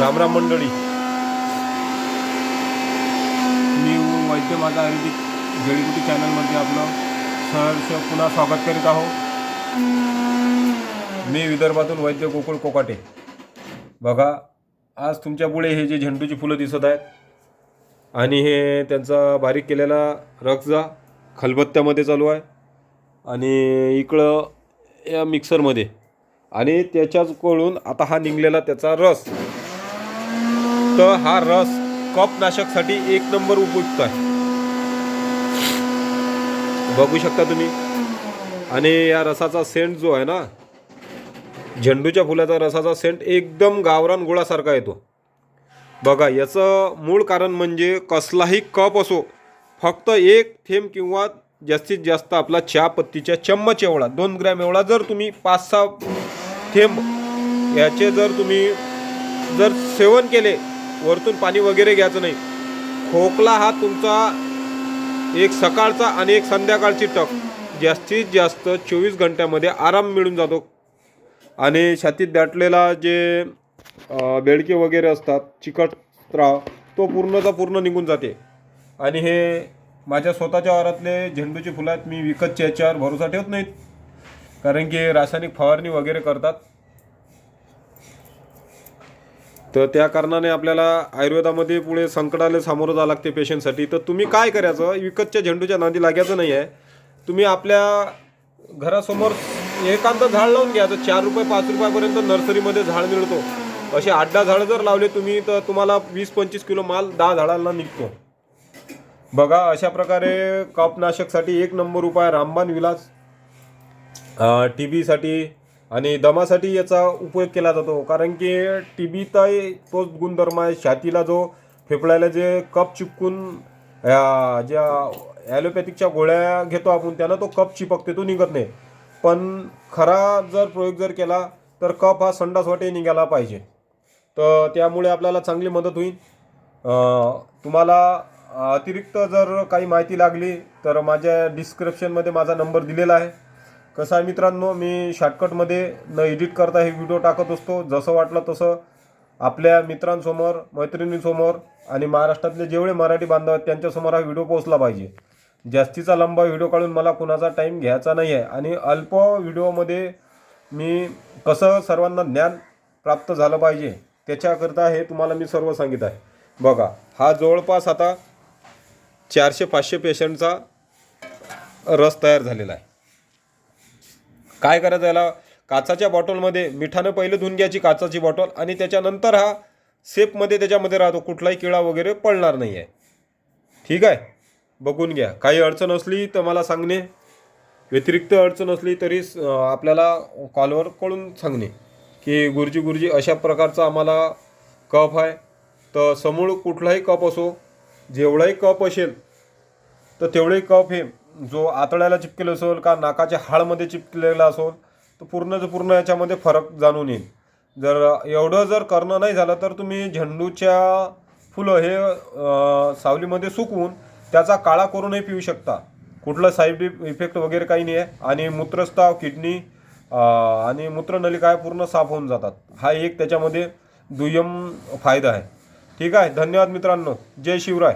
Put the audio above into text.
रामराम मंडळी. मी वैद्य माझा आयुर्वेदिक जडीबुटी चॅनलमध्ये आपलं सहर्ष पुन्हा स्वागत करीत आहो. मी विदर्भातून वैद्य गोकुळ कोकाटे. बघा आज तुमच्यापुढे हे जे झेंडूची फुलं दिसत आहेत आणि हे त्यांचा बारीक केलेला रक्जा खलबत्त्यामध्ये चालू आहे आणि इकडं या मिक्सरमध्ये आणि त्याच्याच कळून आता हा निघलेला त्याचा रस. तर हा रस कपनाशकसाठी एक नंबर उपयुक्त आहे. बघू शकता तुम्ही. आणि या रसाचा सेंट जो आहे ना झेंडूच्या फुलाचा रसाचा सेंट एकदम गावरान गुळासारखा येतो. बघा याचं मूळ कारण म्हणजे कसलाही कप असो फक्त एक थेंब किंवा जास्तीत जास्त आपला चहापत्तीच्या चम्मच एवढा दोन ग्रॅम एवढा जर तुम्ही पाच सहा थेंब याचे जर तुम्ही जर सेवन केले वरतून पाणी वगैरे घ्यायचं नाही. खोकला हा तुमचा एक सकाळचा आणि एक संध्याकाळची टक जास्तीत जास्त चोवीस घंट्यामध्ये आराम मिळून जातो. आणि छातीत दाटलेला जे बेडके वगैरे असतात चिकट त्राव तो पूर्णचा पूर्ण निघून जाते. आणि हे माझ्या स्वतःच्या वारातले झेंडूची फुलं आहेत मी विकतच्या याच्यावर भरोसा ठेवत नाहीत. कारण की रासायनिक फवारणी वगैरे करतात. तर त्या कारणाने आपल्याला आयुर्वेदामध्ये पुढे संकटाला सामोरं जावं लागते पेशंटसाठी तर तुम्ही काय करायचं? विकतच्या झेंडूच्या नांदी लागायचं नाही आहे तुम्ही आपल्या घरासमोर एकांत झाड लावून घ्यायचं चार रुपये पाच रुपयापर्यंत नर्सरीमध्ये झाड मिळतो. असे आठ दहा झाडं जर लावले तुम्ही तर तुम्हाला वीस पंचवीस किलो माल दहा झाडांना निघतो. बघा अशा प्रकारे कपनाशकसाठी एक नंबर उपाय रामबाण विलास टी बीसाठी आणि दमासाठी याचा उपयोग केला जातो. कारण की टी बी तर तोच गुणधर्म आहे. छातीला जो फेफड्याला जे कप चिपकून या ज्या ॲलोपॅथिकच्या गोळ्या घेतो आपण त्यानं तो कप चिपकते तो निघत नाही. पण खरा जर प्रयोग जर केला तर कप हा संडास वाटे निघाला पाहिजे. तर त्यामुळे आपल्याला चांगली मदत होईल. तुम्हाला अतिरिक्त जर काही माहिती लागली तर माझ्या डिस्क्रिप्शनमध्ये माझा नंबर दिलेला आहे. कसं आहे मित्रांनो मी शॉर्टकटमध्ये न एडिट करता हे व्हिडिओ टाकत असतो. जसं वाटलं तसं आपल्या मित्रांसमोर मैत्रिणींसमोर आणि महाराष्ट्रातले जेवढे मराठी बांधव आहेत त्यांच्यासमोर हा व्हिडिओ पोहोचला पाहिजे. जास्तीचा लंबा व्हिडिओ काढून मला कुणाचा टाईम घ्यायचा नाही आहे आणि अल्प व्हिडिओमध्ये मी कसं सर्वांना ज्ञान प्राप्त झालं पाहिजे त्याच्याकरता हे तुम्हाला मी सर्व सांगित आहे. बघा हा जवळपास आता चारशे पाचशे पेशंटचा रस तयार झालेला आहे. काय करायचं याला काचाच्या बॉटलमध्ये मिठानं पहिले धुवून घ्यायची काचाची बॉटल आणि त्याच्यानंतर हा सेपमध्ये त्याच्यामध्ये राहतो. कुठलाही किळा वगैरे पडणार नाही आहे ठीक आहे? बघून घ्या. काही अडचण असली तर मला सांगणे. व्यतिरिक्त अडचण असली तरी आपल्याला कॉलवर कळून सांगणे की गुरुजी गुरुजी अशा प्रकारचा आम्हाला कप आहे. तर समूळ कुठलाही कप असो जेवढाही कप असेल तर तेवढे कप हे जो आतड्याला चिपकेला असेल का नाकाच्या हाळमध्ये चिपकलेला असेल तर पूर्णच पूर्ण याच्यामध्ये फरक जाणून येईल. जर एवढं जर करणं नाही झालं तर तुम्ही झेंडूच्या फुलं हे सावलीमध्ये सुकवून त्याचा काळा करूनही पिऊ शकता. कुठलं साईड इफेक्ट वगैरे काही नाही आहे. आणि मूत्रस्ताव किडनी आणि मूत्रनलिका पूर्ण साफ होऊन जातात. हा एक त्याच्यामध्ये दुय्यम फायदा आहे. ठीक आहे? धन्यवाद मित्रांनो. जय शिवराय.